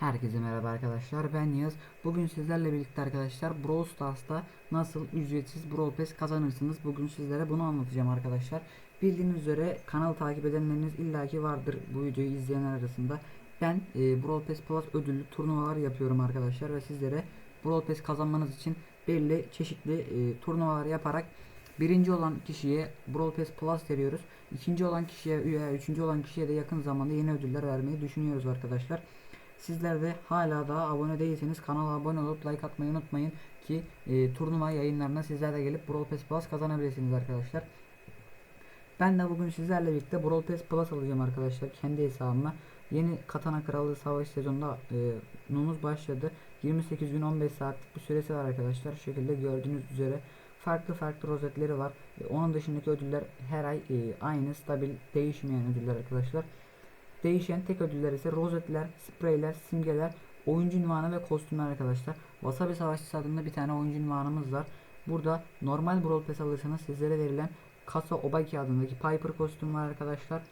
Herkese merhaba arkadaşlar ben Yağız. Bugün sizlerle birlikte arkadaşlar Brawl Stars'ta nasıl ücretsiz Brawl Pass kazanırsınız. Bugün sizlere bunu anlatacağım arkadaşlar. Bildiğiniz üzere kanal takip edenleriniz illaki vardır bu videoyu izleyenler arasında. Ben e, Brawl Pass Plus ödüllü turnuvalar yapıyorum arkadaşlar ve sizlere Brawl Pass kazanmanız için belli çeşitli e, turnuvalar yaparak birinci olan kişiye Brawl Pass Plus veriyoruz. İkinci olan kişiye veya üçüncü olan kişiye de yakın zamanda yeni ödüller vermeyi düşünüyoruz arkadaşlar. Sizler de hala daha abone değilseniz kanala abone olup like atmayı unutmayın ki e, turnuva yayınlarına sizler de gelip Brawl Pass Plus kazanabilirsiniz arkadaşlar. Ben de bugün sizlerle birlikte Brawl Pass Plus alacağım arkadaşlar kendi hesabıma. Yeni Katana Krallığı Savaş sezonunda e, numuz başladı. 28 gün 15 saatlik bir süresi var arkadaşlar. Şu şekilde gördüğünüz üzere farklı farklı rozetleri var. E, onun dışındaki ödüller her ay e, aynı stabil değişmeyen ödüller arkadaşlar. Değişen tek ödüller ise rozetler, spreyler, simgeler, oyuncu ünvanı ve kostümler arkadaşlar. Wasabi Savaşçısı adında bir tane oyuncu ünvanımız var. Burada normal Brawl Pass alırsanız sizlere verilen Kasa Obaki adındaki Piper kostüm var arkadaşlar.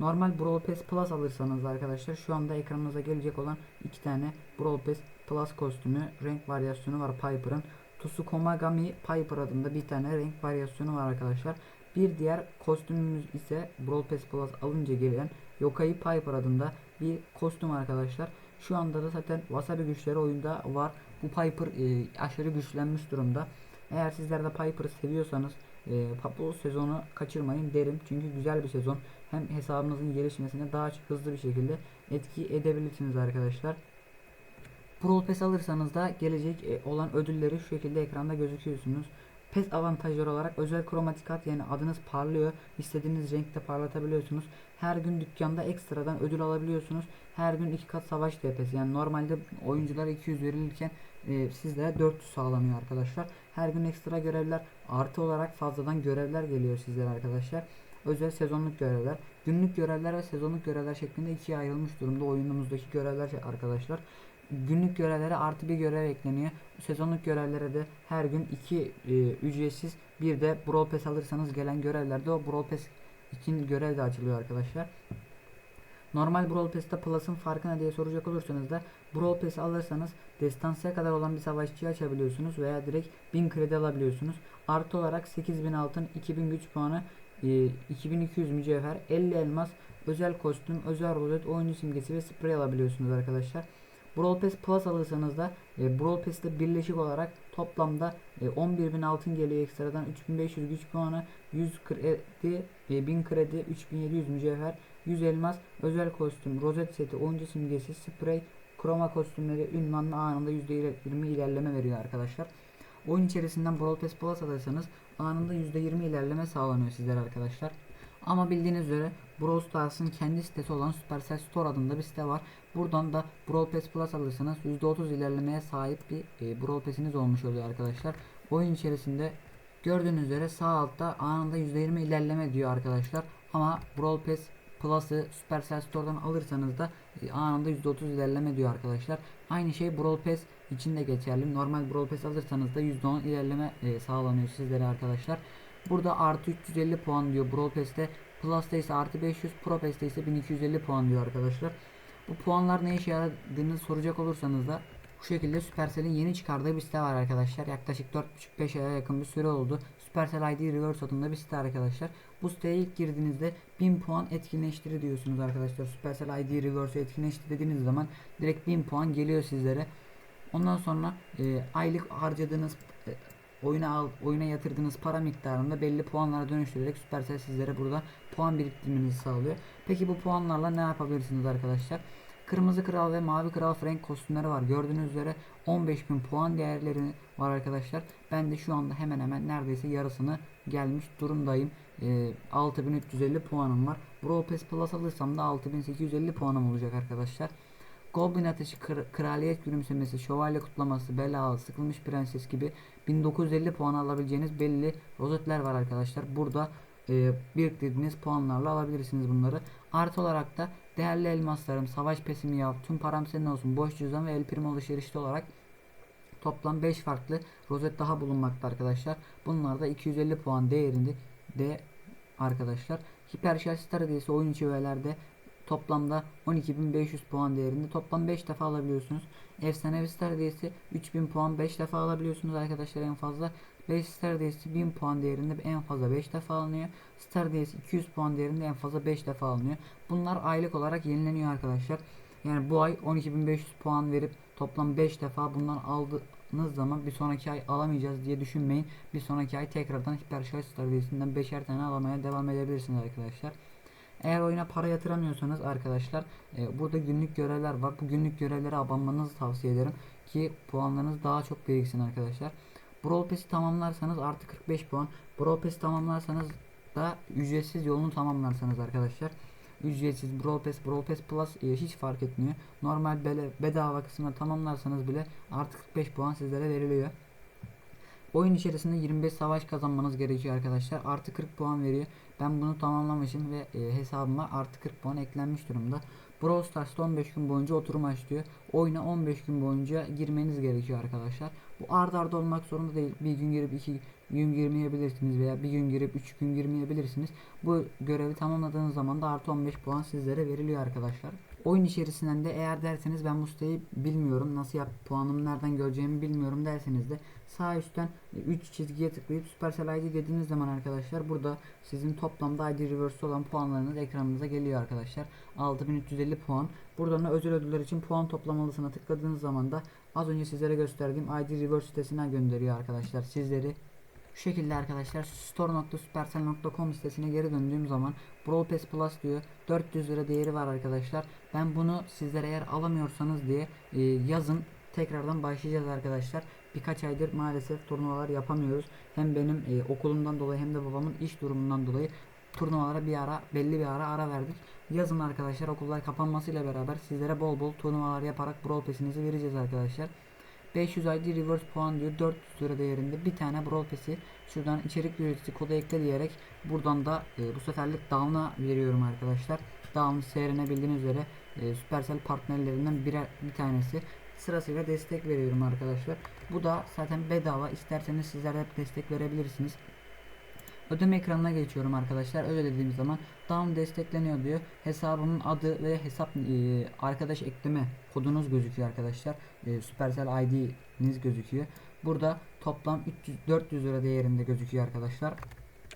Normal Brawl Pass Plus alırsanız arkadaşlar şu anda ekranınıza gelecek olan iki tane Brawl Pass Plus kostümü renk varyasyonu var Piper'ın. Tsukomagami Piper adında bir tane renk varyasyonu var arkadaşlar. Bir diğer kostümümüz ise Brawl Pass Plus alınca gelen Yokai Piper adında bir kostüm arkadaşlar. Şu anda da zaten Wasabi güçleri oyunda var. Bu Piper e, aşırı güçlenmiş durumda. Eğer sizler de Piper'ı seviyorsanız e, bu sezonu kaçırmayın derim. Çünkü güzel bir sezon. Hem hesabınızın gelişmesine daha hızlı bir şekilde etki edebilirsiniz arkadaşlar. Brawl Pass alırsanız da gelecek e, olan ödülleri şu şekilde ekranda gözüküyorsunuz. PES avantajları olarak özel kromatik hat yani adınız parlıyor. İstediğiniz renkte parlatabiliyorsunuz. Her gün dükkanda ekstradan ödül alabiliyorsunuz. Her gün iki kat savaş DPS yani normalde oyunculara 200 verilirken e, sizlere 400 sağlanıyor arkadaşlar. Her gün ekstra görevler artı olarak fazladan görevler geliyor sizlere arkadaşlar. Özel sezonluk görevler, günlük görevler ve sezonluk görevler şeklinde ikiye ayrılmış durumda oyunumuzdaki görevler arkadaşlar günlük görevlere artı bir görev ekleniyor. Sezonluk görevlere de her gün iki e, ücretsiz bir de Brawl Pass alırsanız gelen görevlerde o Brawl Pass için görev de açılıyor arkadaşlar. Normal Brawl Pass'te Plus'ın farkı ne diye soracak olursanız da Brawl Pass alırsanız destansıya kadar olan bir savaşçıyı açabiliyorsunuz veya direkt 1000 kredi alabiliyorsunuz. Artı olarak 8000 altın, 2000 güç puanı, e, 2200 mücevher, 50 elmas, özel kostüm, özel rozet, oyuncu simgesi ve sprey alabiliyorsunuz arkadaşlar. Brawl Pass Plus alırsanız da e, Brawl Pass ile birleşik olarak toplamda e, 11.000 altın geliyor ekstradan 3500 güç puanı 100 kredi e, 1000 kredi 3700 mücevher 100 elmas özel kostüm rozet seti oyuncu simgesi sprey kroma kostümleri ünvanlı anında %20 ilerleme veriyor arkadaşlar. Oyun içerisinden Brawl Pass Plus alırsanız anında %20 ilerleme sağlanıyor sizlere arkadaşlar. Ama bildiğiniz üzere Brawl Stars'ın kendi sitesi olan Supercell Store adında bir site var. Buradan da Brawl Pass Plus alırsanız %30 ilerlemeye sahip bir e, Brawl Pass'iniz olmuş oluyor arkadaşlar. Oyun içerisinde gördüğünüz üzere sağ altta anında %20 ilerleme diyor arkadaşlar. Ama Brawl Pass Plus'ı Supercell Store'dan alırsanız da e, anında %30 ilerleme diyor arkadaşlar. Aynı şey Brawl Pass için de geçerli. Normal Brawl Pass alırsanız da %10 ilerleme e, sağlanıyor sizlere arkadaşlar. Burada artı 350 puan diyor Brawl Pass'te. Plus'ta ise artı 500, Pro Pass'te ise 1250 puan diyor arkadaşlar. Bu puanlar ne işe yaradığını soracak olursanız da bu şekilde Supercell'in yeni çıkardığı bir site var arkadaşlar. Yaklaşık 4.5-5 aya yakın bir süre oldu. Supercell ID Reverse adında bir site arkadaşlar. Bu siteye ilk girdiğinizde 1000 puan etkinleştiri diyorsunuz arkadaşlar. Supercell ID Reverse etkinleştir dediğiniz zaman direkt 1000 puan geliyor sizlere. Ondan sonra e, aylık harcadığınız e, oyuna al, oyuna yatırdığınız para miktarında belli puanlara dönüştürerek Supercell sizlere burada puan biriktirmenizi sağlıyor. Peki bu puanlarla ne yapabilirsiniz arkadaşlar? Kırmızı Kral ve Mavi Kral Frank kostümleri var. Gördüğünüz üzere 15.000 puan değerleri var arkadaşlar. Ben de şu anda hemen hemen neredeyse yarısını gelmiş durumdayım. E, 6350 puanım var. Brawl Pass Plus alırsam da 6850 puanım olacak arkadaşlar. Goblin ateşi, kır, kraliyet gülümsemesi, şövalye kutlaması, bela, sıkılmış prenses gibi 1950 puan alabileceğiniz belli rozetler var arkadaşlar. Burada e, biriktirdiğiniz puanlarla alabilirsiniz bunları. Artı olarak da değerli elmaslarım, savaş pesimi yav, tüm param senin olsun, boş cüzdan ve el prim alışverişli olarak toplam 5 farklı rozet daha bulunmakta arkadaşlar. Bunlar da 250 puan değerinde de arkadaşlar. Hiper Shell Star oyun içi üyelerde toplamda 12.500 puan değerinde toplam 5 defa alabiliyorsunuz. Efsanevi Star hediyesi 3000 puan 5 defa alabiliyorsunuz arkadaşlar en fazla. 5 Star hediyesi 1000 puan değerinde en fazla 5 defa alınıyor. Star hediyesi 200 puan değerinde en fazla 5 defa alınıyor. Bunlar aylık olarak yenileniyor arkadaşlar. Yani bu ay 12.500 puan verip toplam 5 defa bundan aldığınız zaman bir sonraki ay alamayacağız diye düşünmeyin. Bir sonraki ay tekrardan Hiper Şarj Star hediyesinden 5'er tane alamaya devam edebilirsiniz arkadaşlar. Eğer oyuna para yatıramıyorsanız arkadaşlar e, burada günlük görevler var. Bu günlük görevlere abanmanızı tavsiye ederim ki puanlarınız daha çok biriksin arkadaşlar. Brawl Pass'i tamamlarsanız artı 45 puan. Brawl Pass'i tamamlarsanız da ücretsiz yolunu tamamlarsanız arkadaşlar. Ücretsiz Brawl Pass, Brawl Pass Plus e, hiç fark etmiyor. Normal bele, bedava kısmına tamamlarsanız bile artı 45 puan sizlere veriliyor. Oyun içerisinde 25 savaş kazanmanız gerekiyor arkadaşlar. Artı 40 puan veriyor. Ben bunu tamamlamışım ve e, hesabıma artı 40 puan eklenmiş durumda. Brawl Stars'ta 15 gün boyunca oturum açlıyor. Oyuna 15 gün boyunca girmeniz gerekiyor arkadaşlar. Bu ard arda olmak zorunda değil. Bir gün girip iki gün girmeyebilirsiniz veya bir gün girip 3 gün girmeyebilirsiniz. Bu görevi tamamladığınız zaman da artı 15 puan sizlere veriliyor arkadaşlar. Oyun içerisinden de eğer derseniz ben bu bilmiyorum nasıl yap puanımı nereden göreceğimi bilmiyorum derseniz de sağ üstten 3 çizgiye tıklayıp Supercell ID dediğiniz zaman arkadaşlar burada sizin toplamda ID reverse olan puanlarınız ekranınıza geliyor arkadaşlar. 6350 puan. Buradan da özel ödüller için puan toplamalısına tıkladığınız zaman da az önce sizlere gösterdiğim ID reverse sitesine gönderiyor arkadaşlar sizleri. Şu şekilde arkadaşlar store.supercell.com sitesine geri döndüğüm zaman Brawl Pass Plus diyor 400 lira değeri var arkadaşlar. Ben bunu sizlere eğer alamıyorsanız diye e, yazın tekrardan başlayacağız arkadaşlar. Birkaç aydır maalesef turnuvalar yapamıyoruz. Hem benim e, okulumdan dolayı hem de babamın iş durumundan dolayı turnuvalara bir ara belli bir ara ara verdik. Yazın arkadaşlar okullar kapanmasıyla beraber sizlere bol bol turnuvalar yaparak Brawl Pass'inizi vereceğiz arkadaşlar. 500 ID reverse puan diyor 400 lira değerinde bir tane Brawl Pass'i şuradan içerik üreticisi kodu ekle diyerek buradan da e, bu seferlik Down'a veriyorum arkadaşlar. Down seyrine bildiğiniz üzere e, Supercell partnerlerinden birer, bir tanesi sırasıyla destek veriyorum arkadaşlar. Bu da zaten bedava isterseniz sizler de destek verebilirsiniz. Ödeme ekranına geçiyorum arkadaşlar. Öyle dediğim zaman down destekleniyor diyor. Hesabımın adı ve hesap e, arkadaş ekleme kodunuz gözüküyor arkadaşlar. E, Supercell ID'niz gözüküyor. Burada toplam 300 400 lira değerinde gözüküyor arkadaşlar.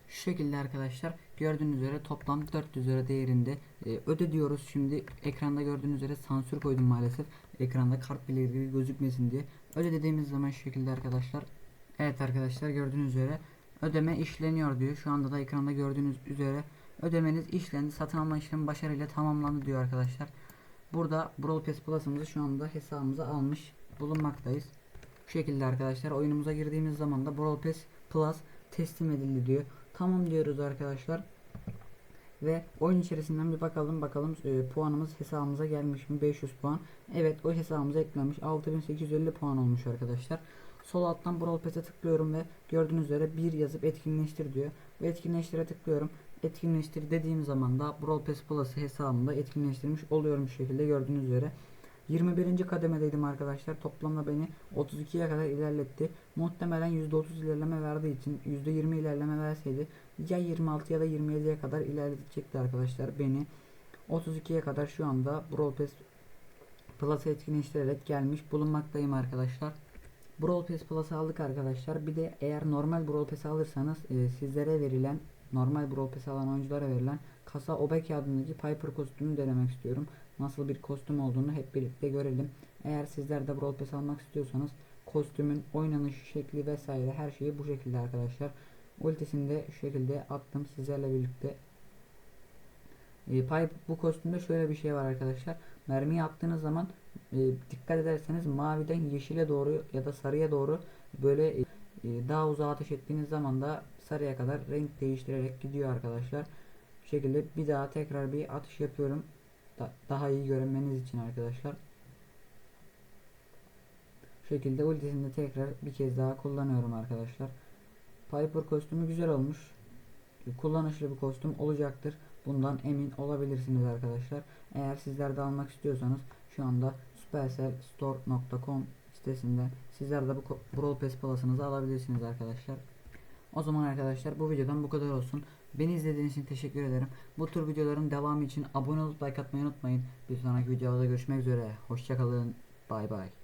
Şu şekilde arkadaşlar gördüğünüz üzere toplam 400 lira değerinde e, öde diyoruz. Şimdi ekranda gördüğünüz üzere sansür koydum maalesef. Ekranda kart belirgili gözükmesin diye. Öde dediğimiz zaman şu şekilde arkadaşlar. Evet arkadaşlar gördüğünüz üzere ödeme işleniyor diyor. Şu anda da ekranda gördüğünüz üzere ödemeniz işlendi. Satın alma işlemi başarıyla tamamlandı diyor arkadaşlar. Burada Brawl Pass Plus'ımızı şu anda hesabımıza almış bulunmaktayız. Bu şekilde arkadaşlar oyunumuza girdiğimiz zaman da Brawl Pass Plus teslim edildi diyor. Tamam diyoruz arkadaşlar. Ve oyun içerisinden bir bakalım bakalım e, puanımız hesabımıza gelmiş mi 500 puan. Evet o hesabımıza eklenmiş 6850 puan olmuş arkadaşlar. Sol alttan Brawl Pass'e tıklıyorum ve gördüğünüz üzere bir yazıp etkinleştir diyor. Ve etkinleştire tıklıyorum. Etkinleştir dediğim zaman da Brawl Pass Plus'ı hesabımda etkinleştirmiş oluyorum şu şekilde gördüğünüz üzere. 21. kademedeydim arkadaşlar. Toplamda beni 32'ye kadar ilerletti. Muhtemelen %30 ilerleme verdiği için %20 ilerleme verseydi ya 26 ya da 27'ye kadar ilerletecekti arkadaşlar beni. 32'ye kadar şu anda Brawl Pass Plus'ı etkinleştirerek gelmiş bulunmaktayım arkadaşlar. Brawl Pass Plus'ı aldık arkadaşlar. Bir de eğer normal Brawl Pass alırsanız e, sizlere verilen normal Brawl Pass alan oyunculara verilen kasa Obek adındaki Piper kostümünü denemek istiyorum. Nasıl bir kostüm olduğunu hep birlikte görelim. Eğer sizler de Brawl Pass almak istiyorsanız kostümün oynanış şekli vesaire her şeyi bu şekilde arkadaşlar. Ultisini de şu şekilde attım sizlerle birlikte. E, Pipe bu kostümde şöyle bir şey var arkadaşlar. Mermiyi attığınız zaman e, dikkat ederseniz maviden yeşile doğru ya da sarıya doğru böyle e, daha uzağa ateş ettiğiniz zaman da sarıya kadar renk değiştirerek gidiyor arkadaşlar. Bu şekilde bir daha tekrar bir atış yapıyorum. Da, daha iyi görmeniz için arkadaşlar. Bu şekilde ultisini tekrar bir kez daha kullanıyorum arkadaşlar. Piper kostümü güzel olmuş. Kullanışlı bir kostüm olacaktır. Bundan emin olabilirsiniz arkadaşlar. Eğer sizler de almak istiyorsanız şu anda supercellstore.com sitesinden sizler de bu Brawl Pass Plus'ınızı alabilirsiniz arkadaşlar. O zaman arkadaşlar bu videodan bu kadar olsun. Beni izlediğiniz için teşekkür ederim. Bu tür videoların devamı için abone olup like atmayı unutmayın. Bir sonraki videoda görüşmek üzere. Hoşçakalın. Bay bay.